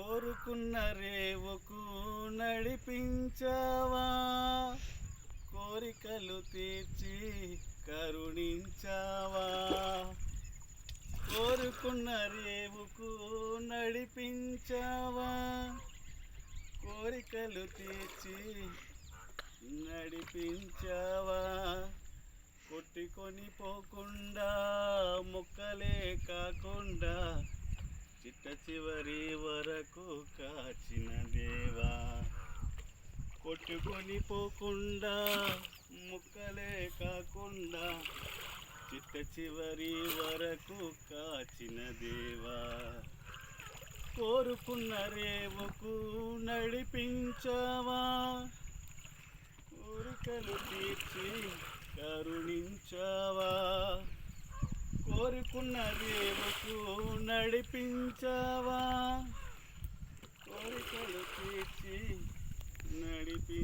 కోరుకున్న రేవుకు నడిపించావా? కోరికలు తీర్చి కరుణించావా? కోరుకున్న రేవుకు నడిపించావా? కోరికలు తీర్చి నడిపించావా? కొట్టుకొని పోకుండా మొక్కలే కాకుండా చివరి వరకు కాచిన దేవా. కొట్టుకొని పోకుండా ముక్కలే కాకుండా చిట్ట చివరి వరకు కాచిన దేవా. కోరుకున్న రేవుకు నడిపించావా. కోరికలు తీర్చి కరుణించావా. కోరుకున్న రేవుకు నడిపించవా? కోరికలు తీర్చి నడిపి